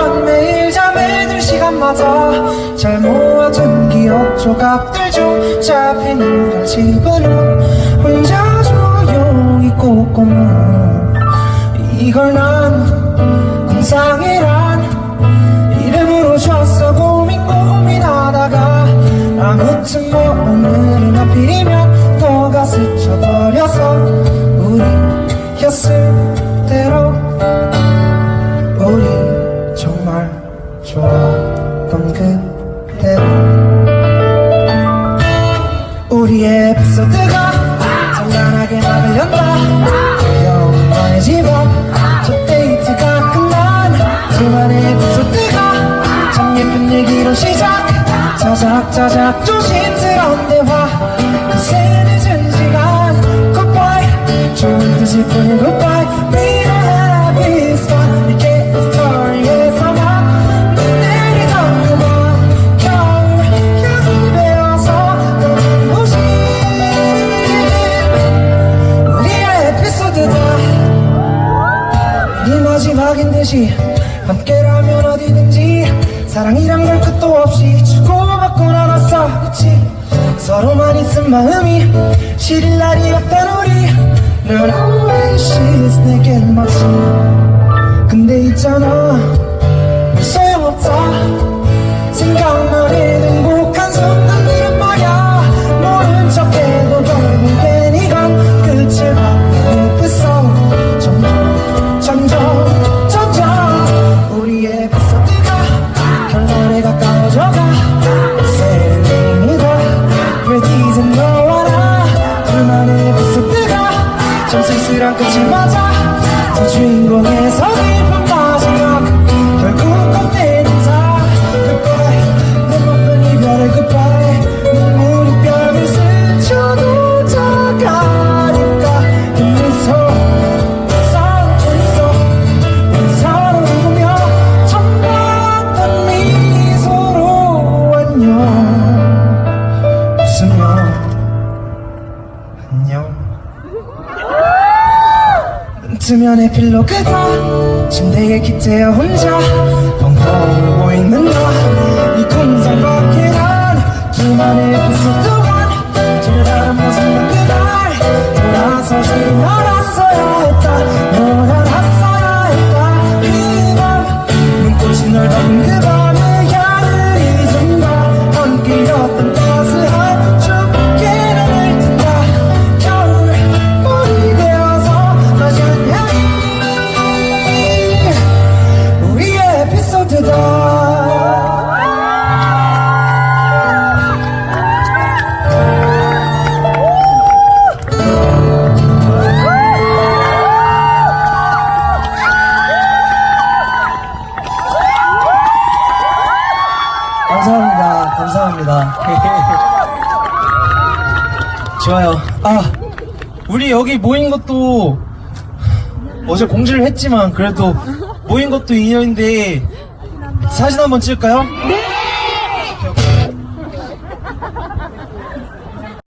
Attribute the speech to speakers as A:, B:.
A: 전 매일 잠에 들 시간마다 잘 모아둔 기억 조각들 중 잡히는 걸 집어넣어 혼자 조용히 꼬꼬 이걸 난 공상이란 이름으로 줬어. 고민 고민하다가 아무튼 뭐 오늘은 하필이면 너가 스쳐버려서 자작자작 조심스러운 대화. 그새 늦은 시간. Goodbye. 좋은 뜻일 뿐인 Goodbye. We 이게 스토리에서만 눈 내리던 그만 겨울 향이 배어서 눈부신 우리의 에피소드다. 이 마지막인 듯이 함께라면 어디든지 사랑이란 걸 끝도 없이 주고 받고 나눴어. 그치? 서로만 있은 마음이 시릴 날이 없던 우리 좀 쓸쓸한 끝이 맞아 두 주인공에서 깊 뜨면 에필로그다 침대에 기대어 혼자 펑펑 울고 있는 너이 궁상 밖에 난 둘만의 감사합니다. 감사합니다. 좋아요. 아, 우리 여기 모인 것도 어제 공지를 했지만 그래도 모인 것도 인연인데 사진 한번 찍을까요? 네.